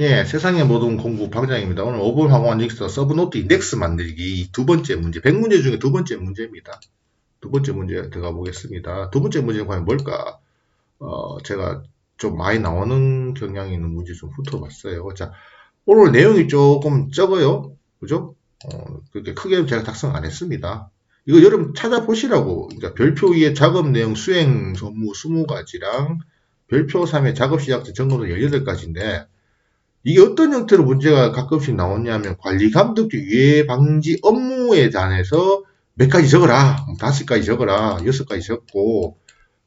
예, 세상의 모든 공부 방장입니다. 오늘 오버 항원 닉스 서브노트 인덱스 만들기 두 번째 문제, 100문제 중에 두 번째 문제입니다. 두 번째 문제 들어가 보겠습니다. 두 번째 문제는 과연 뭘까? 어, 제가 좀 많이 나오는 경향이 있는 문제 좀 훑어봤어요. 자, 오늘 내용이 조금 적어요. 그죠? 어, 그렇게 크게 제가 작성 안 했습니다. 이거 여러분 찾아보시라고. 그러니까 별표 위에 작업 내용 수행 업무 20가지랑 별표 3에 작업 시작점 점검도 18가지인데 이게 어떤 형태로 문제가 가끔씩 나오냐면 관리 감독 유해 방지 업무에 관해서 몇 가지 적어라. 뭐 다섯 가지 적어라. 여섯 가지 적고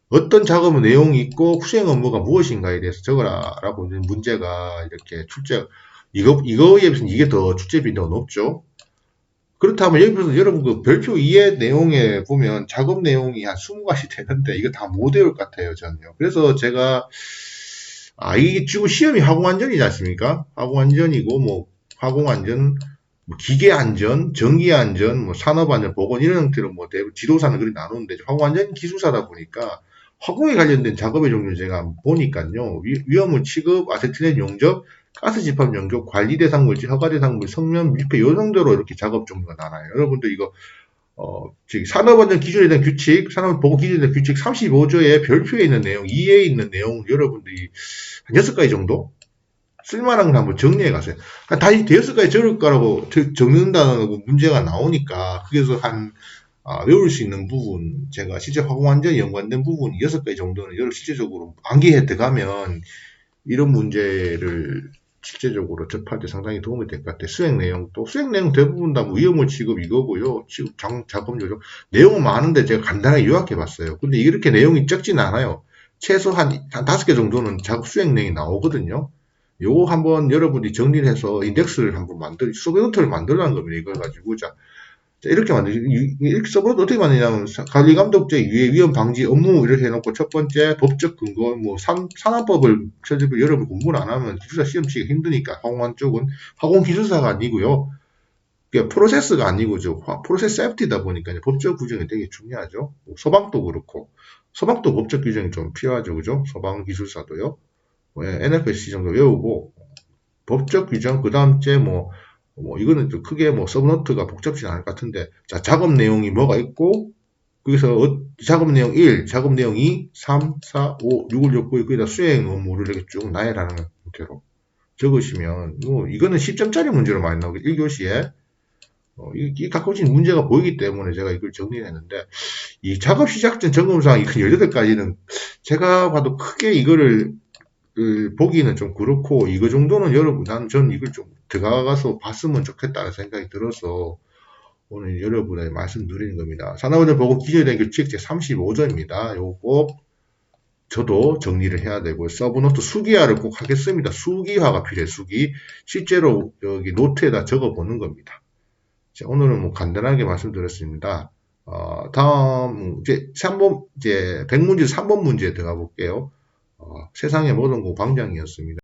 어떤 작업의 내용이 있고 수행 업무가 무엇인가에 대해서 적어라. 라고 있는 문제가 이렇게 출제 이거 이거에 비해서 이게 더 출제 빈도가 높죠. 그렇다면 여기서 여러분 그 별표 2의 내용에 보면 작업 내용이 한 20가지 되는데 이거 다 못 외울 것 같아요, 저는요. 그래서 제가 아, 이게 지금 시험이 화공안전이지 않습니까? 화공안전이고, 뭐, 화공안전, 뭐 기계안전, 전기안전, 뭐 산업안전, 보건 이런 형태로 뭐 대부분 지도사는 그렇게 나누는데 화공안전 기술사다 보니까 화공에 관련된 작업의 종류를 제가 보니까요. 위, 위험물 취급, 아세틸렌 용접, 가스 집합 용접, 관리 대상 물질, 허가 대상 물질, 성면 밀폐 요 정도로 이렇게 작업 종류가 나눠요. 여러분들 이거 어, 저기 산업안전 기준에 대한 규칙, 산업보건 기준에 대한 규칙 35조에 별표에 있는 내용, 2에 있는 내용, 여러분들이 한 6가지 정도? 쓸만한 걸 한번 정리해 가세요. 한 다시 대여섯 가지 적을 거라고 적- 적는다는 문제가 나오니까, 그래서 한, 아, 외울 수 있는 부분, 제가 실제 화공안전에 연관된 부분 6가지 정도는 여러 실제적으로 암기해 들어가면 이런 문제를 실제적으로 접할 때 상당히 도움이 될 것 같아요. 수행 내용, 또 수행 내용 대부분 다 뭐 위험물 취급 이거고요. 취급 장, 작업 요령. 내용은 많은데 제가 간단하게 요약해 봤어요. 근데 이렇게 내용이 적진 않아요. 최소 한, 한 다섯 개 정도는 작업 수행 내용이 나오거든요. 요거 한번 여러분이 정리를 해서 인덱스를 한번 만들, 서브노트를 만들라는 겁니다. 이걸 가지고. 자, 자, 이렇게 만들, 이- 이렇게 서브노트 어떻게 만드냐면, 사- 관리 감독제 유해 위험 방지 업무 이렇게 해놓고 첫 번째 법적 근거, 뭐, 산, 산업법을 실제로 여러분 공부를 안 하면 기술사 시험 치기 힘드니까, 화공안 쪽은 화공 기술사가 아니고요. 그게 프로세스가 아니고, 저, 화- 프로세스 세프티다 보니까 법적 규정이 되게 중요하죠. 뭐 소방도 그렇고, 소방도 법적 규정이 좀 필요하죠. 그죠? 소방 기술사도요. 예, NFSC 정도 외우고 법적 규정 그 다음째 뭐, 뭐 이거는 좀 크게 뭐 서브노트가 복잡지 않을 것 같은데 자 작업 내용이 뭐가 있고 거기서 어- 작업 내용 1, 작업 내용 2, 3, 4, 5, 6을 적고 거기다 수행 업무를 이렇게 쭉 나열하는 형태로 적으시면 뭐 이거는 10점짜리 문제로 많이 나오고 1교시에. 어, 이, 이 가끔씩 문제가 보이기 때문에 제가 이걸 정리를 했는데 이 작업 시작 전 점검사항 이 18가지는 제가 봐도 크게 이거를 그 보기는 좀 그렇고 이거 정도는 여러분 나는 전 이걸 좀 들어가서 봤으면 좋겠다는 생각이 들어서 오늘 여러분의 말씀 드리는 겁니다. 산업안전 보고 대한 규칙 제 35조입니다. 요거 저도 정리를 해야 되고 서브노트 수기화를 꼭 하겠습니다. 수기화가 필요해 수기 실제로 여기 노트에다 적어 보는 겁니다. 자, 오늘은 뭐 간단하게 말씀드렸습니다. 어, 다음 이제 3번 이제 100문제 3번 문제에 들어가 볼게요. 어, 세상의 모든 고 방장이었습니다.